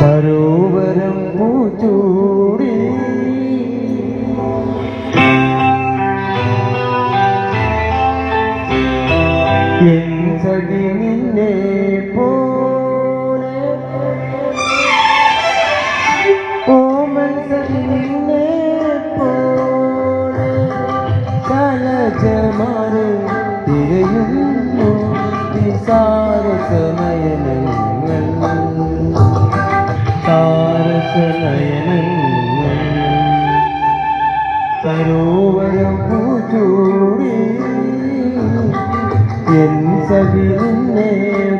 Sarovaram പൂച്ചൂടി. N സഖി നിന്നെ പോലെ. ഓമൻ സഖി നിന്നെ പോലെ. കലജമാരെ തിരയുന്നു. നിസാര സമ സാരസനയനങ്ങൾ സരോവരം പൂച്ചൂടി എൻ സഖിനെ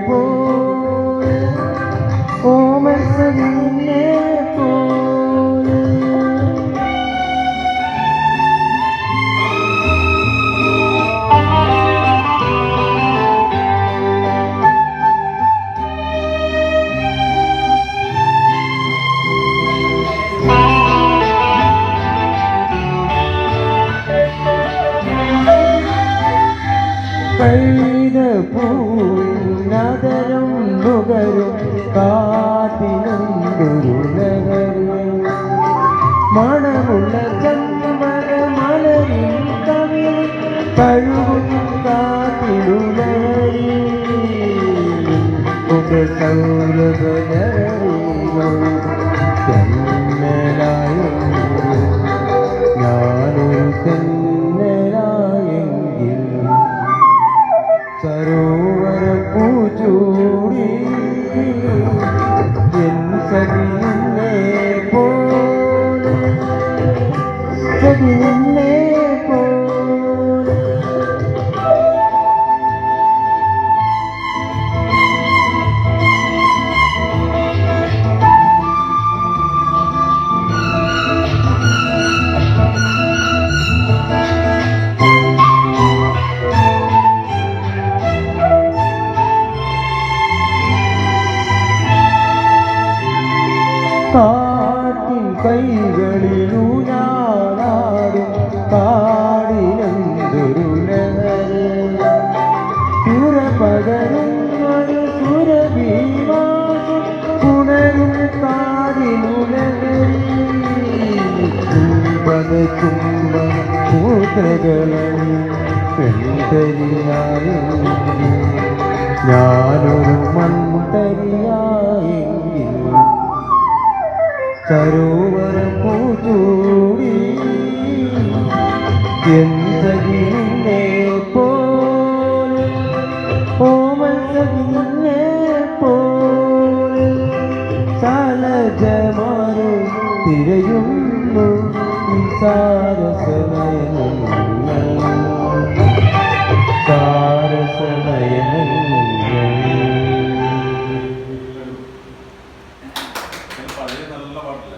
പോ ഓമൻ സഖിനെ കൈത പൂനദരും നുകരും കാത്തിനുരുലകരും മണമുള്ള ചന്മന മലരിൻ കവിൾ കഴുകും കാത്തിനുലകരി ഞാനൊരു സരോവര കാട്ടിൻ കാടിനെന്തൊരു സുരപകരും ഒരു സുരഭീമാസം പുണരും ചുംബന പൂത്രകളി പെൺതരിയായി. ഞാനൊരു മൺതരിയായെങ്കിൽ സരോവര പൂതൂടി എന്തകിനെ പോലെ ഓമൽ സകിനെ പോലെ സാലജമാരെ തിരയുന്നു. ഈ സാരസനയനങ്ങൾ പഴയ നല്ല പാട്ടില്ല.